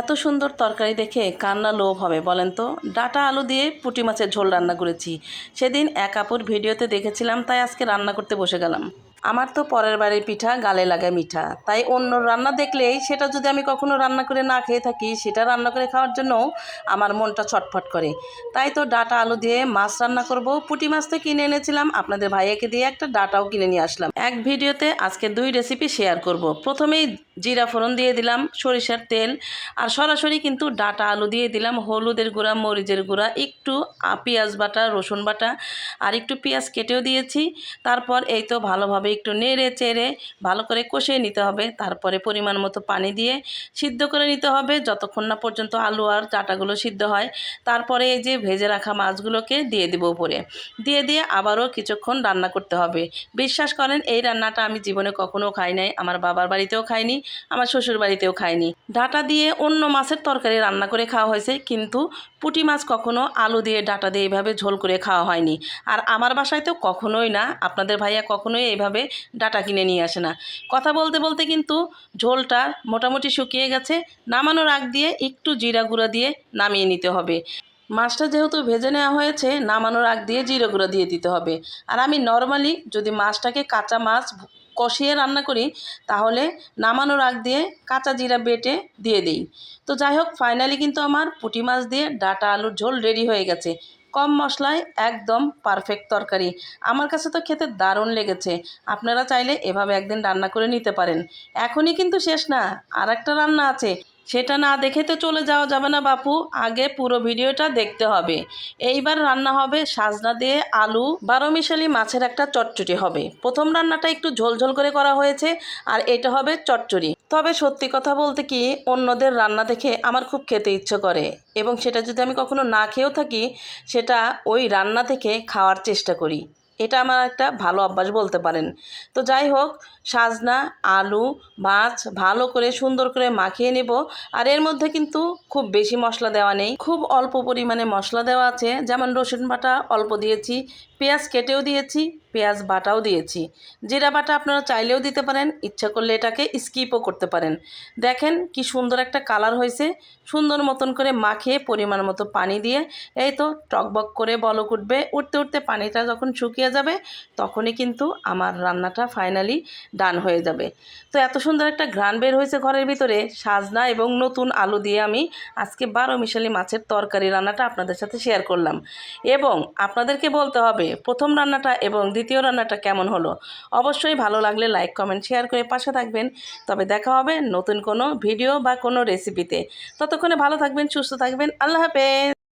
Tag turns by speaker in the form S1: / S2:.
S1: এত সুন্দর তরকারি দেখে কান্না লোভ হবে, বলেন তো? ডাটা আলু দিয়ে পুঁটি মাছের ঝোল রান্না করেছি। সেদিন এক আপুর ভিডিওতে দেখেছিলাম, তাই আজকে রান্না করতে বসে গেলাম। আমার তো পরের বাড়ির পিঠা গালে লাগে মিঠা। তাই অন্য রান্না দেখলেই সেটা যদি আমি কখনো রান্না করে না খেয়ে থাকি, সেটা রান্না করে খাওয়ার জন্য আমার মনটা ছটফট করে। তাই তো ডাটা আলু দিয়ে মাছ রান্না করব। পুঁটি মাছ তো কিনে এনেছিলাম, আপনাদের ভাইয়াকে দিয়ে একটা ডাটাও কিনে নিয়ে আসলাম। এক ভিডিওতে আজকে দুই রেসিপি শেয়ার করব। প্রথমেই জিরা ফোড়ন দিয়ে দিলাম, সরিষার তেল, আর সরাসরি কিন্তু ডাটা আলু দিয়ে দিলাম, হলুদের গুঁড়া, মরিচের গুঁড়া, একটু পেঁয়াজ বাটা, রসুন বাটা, আর একটু পেঁয়াজ কেটেও দিয়েছি। তারপর এই তো ভালোভাবে একটু নেড়ে চেড়ে ভালো করে কষিয়ে নিতে হবে। তারপরে পরিমাণ মতো পানি দিয়ে সিদ্ধ করে নিতে হবে। যতক্ষণ না পর্যন্ত আলু আর ডাটাগুলো সিদ্ধ হয়, তারপরে এই যে ভেজে রাখা মাছগুলোকে দিয়ে দিব উপরে। দিয়ে দিয়ে আবারও কিছুক্ষণ রান্না করতে হবে। বিশ্বাস করেন, এই রান্নাটা আমি জীবনে কখনো খাই নাই, আমার বাবার বাড়িতেও খাইনি। আমার শ্বশুর বাড়িতেও খাইনি ডাটা দিয়ে অন্য মাছের তরকারি রান্না করে খাওয়া হয়েছে, কিন্তু পুঁটি মাছ কখনো আলু দিয়ে ডাটা দিয়ে এইভাবে ঝোল করে খাওয়া হয়নি। আর আমার বাসায় তো কখনোই না, আপনাদের ভাইয়া কখনোই এইভাবে ডাটা কিনে নিয়ে আসে না। কথা বলতে বলতে কিন্তু ঝোলটা মোটামুটি শুকিয়ে গেছে, নামানোর আগ দিয়ে একটু জিরা গুঁড়া দিয়ে নামিয়ে নিতে হবে। মাছটা যেহেতু ভেজে নেওয়া হয়েছে, নামানোর আগ দিয়ে জিরে গুঁড়ো দিয়ে দিতে হবে। আর আমি নর্মালি যদি মাছটাকে কাঁচা মাছ কষিয়ে রান্না করি, তাহলে নামানোর আগ দিয়ে কাঁচা জিরা বেটে দিয়ে দিই। তো যাই হোক ফাইনালি কিন্তু আমার পুঁটি মাছ দিয়ে ডাটা আলুর ঝোল রেডি হয়ে গেছে। কম মশলায় একদম পারফেক্ট তরকারি। আমার কাছে তো খেতে দারুণ লেগেছে। আপনারা চাইলে এভাবে একদিন রান্না করে নিতে পারেন। এখনই কিন্তু শেষ না আর একটা রান্না আছে। সেটা না দেখে তো চলে যাওয়া যাবে না বাপু, আগে পুরো ভিডিওটা দেখতে হবে। এইবার রান্না হবে সাজনা দিয়ে আলু, বারো মিশালি মাছের একটা চটচটি হবে। প্রথম রান্নাটা একটু ঝোলঝোল করে করা হয়েছে, আর এটা হবে চটচড়ি তবে সত্যি কথা বলতে কি, অন্যদের রান্না দেখে আমার খুব খেতে ইচ্ছে করে, এবং সেটা যদি আমি কখনো না খেয়েও থাকি, সেটা ওই রান্না থেকে খাওয়ার চেষ্টা করি। এটা আমার একটা ভালো অভ্যাস বলতে পারেন। তো যাই হোক, সাজনা, আলু, মাছ ভালো করে সুন্দর করে মাখিয়ে নেব। আর এর মধ্যে কিন্তু খুব বেশি মশলা দেওয়া নেই। খুব অল্প পরিমাণে মশলা দেওয়া আছে। যেমন রসুন বাটা অল্প দিয়েছি পেঁয়াজ কেটেও দিয়েছি, পেঁয়াজ বাটাও দিয়েছি। জিরা বাটা আপনারা চাইলেও দিতে পারেন, ইচ্ছা করলে এটাকে স্কিপও করতে পারেন। দেখেন কি সুন্দর একটা কালার হয়েছে, সুন্দর মতন করে মাখিয়ে পরিমাণ মতো পানি দিয়ে এই তো টকবক করে বলক উঠবে। উঠতে উঠতে পানিটা যখন শুকিয়ে যাবে, তখনই কিন্তু আমার রান্নাটা ফাইনালি ডান হয়ে যাবে। তো এত সুন্দর একটা ঘ্রাণ বের হয়েছে ঘরের ভিতরে, সাজনা এবং নতুন আলু দিয়ে আমি আজকে বারো মিশালি মাছের তরকারি রান্নাটা আপনাদের সাথে শেয়ার করলাম। এবং আপনাদেরকে বলতে হবে প্রথম রান্নাটা এবং দ্বিতীয় রান্নাটা কেমন হলো? অবশ্যই ভালো লাগলে লাইক, কমেন্ট, শেয়ার করে পাশে থাকবেন। তবে দেখা হবে নতুন কোনো ভিডিও বা কোনো রেসিপিতে। ততক্ষণে ভালো থাকবেন, সুস্থ থাকবেন। আল্লাহ হাফেজ!